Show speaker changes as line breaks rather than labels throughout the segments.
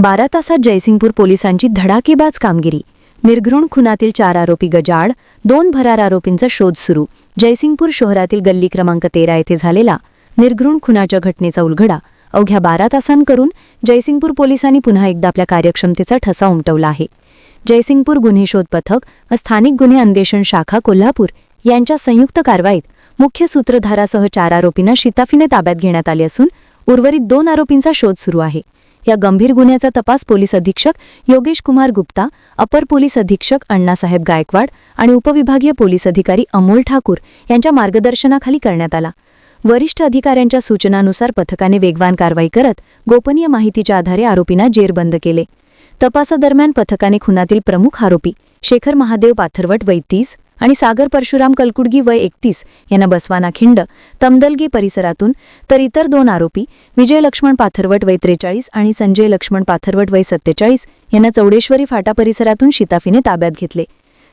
बारा तासात जयसिंगपूर पोलिसांची धडाकेबाज कामगिरी. निर्घृण खुनातील चार आरोपी गजाड दोन भरार आरोपींचा शोध सुरू. जयसिंगपूर शहरातील गल्ली क्रमांक तेरा येथे झालेला निर्घृण खुनाच्या घटनेचा उलगडा. अवघ्या बारा तासांकरून जयसिंगपूर पोलिसांनी पुन्हा एकदा आपल्या कार्यक्षमतेचा ठसा उमटवला आहे. जयसिंगपूर गुन्हे शोध पथक व स्थानिक गुन्हे अन्वेषण शाखा कोल्हापूर यांच्या संयुक्त कारवाईत मुख्य सूत्रधारासह चार आरोपींना शिताफीने ताब्यात घेण्यात आले असून उर्वरित दोन आरोपींचा शोध सुरू आहे. या गंभीर गुन्ह्याचा तपास पोलीस अधीक्षक योगेश कुमार गुप्ता अपर पोलीस अधीक्षक अण्णासाहेब गायकवाड आणि उपविभागीय पोलीस अधिकारी अमोल ठाकूर यांच्या मार्गदर्शनाखाली करण्यात आला. वरिष्ठ अधिकाऱ्यांच्या सूचनानुसार पथकाने वेगवान कारवाई करत गोपनीय माहितीच्या आधारे आरोपींना जेरबंद केले. तपासादरम्यान पथकाने खुनातील प्रमुख आरोपी शेखर महादेव पाथरवट वैतीस आणि सागर परशुराम कलकुडगी वय एकतीस यांना बसवाना खिंड तमदलगी परिसरातून तर इतर दोन आरोपी विजय लक्ष्मण पाथरवट वय त्रेचाळीस आणि संजय लक्ष्मण पाथरवट वय सत्तेचाळीस यांना चौडेश्वरी फाटा परिसरातून शिताफीने ताब्यात घेतले.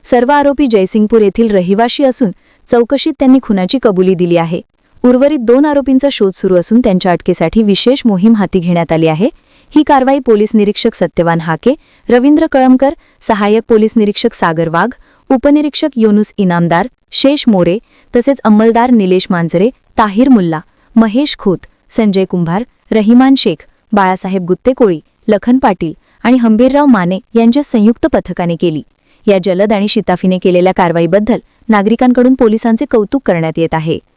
सर्व आरोपी जयसिंगपूर येथील रहिवाशी असून चौकशीत त्यांनी खुनाची कबुली दिली आहे. उर्वरित दोन आरोपींचा शोध सुरू असून त्यांच्या अटकेसाठी विशेष मोहीम हाती घेण्यात आली आहे. ही कारवाई पोलीस निरीक्षक सत्यवान हाके रवींद्र कळमकर सहाय्यक पोलीस निरीक्षक सागर वाघ उपनिरीक्षक योनुस इनामदार शेष मोरे तसेच अंमलदार निलेश मांजरे ताहिर मुल्ला महेश खोत संजय कुंभार रहिमान शेख बाळासाहेब गुत्तेकोळी लखन पाटील आणि हंबीरराव माने यांच्या संयुक्त पथकाने केली. या जलद आणि शिताफीने केलेल्या कारवाईबद्दल नागरिकांकडून पोलिसांचे कौतुक करण्यात येत आहे.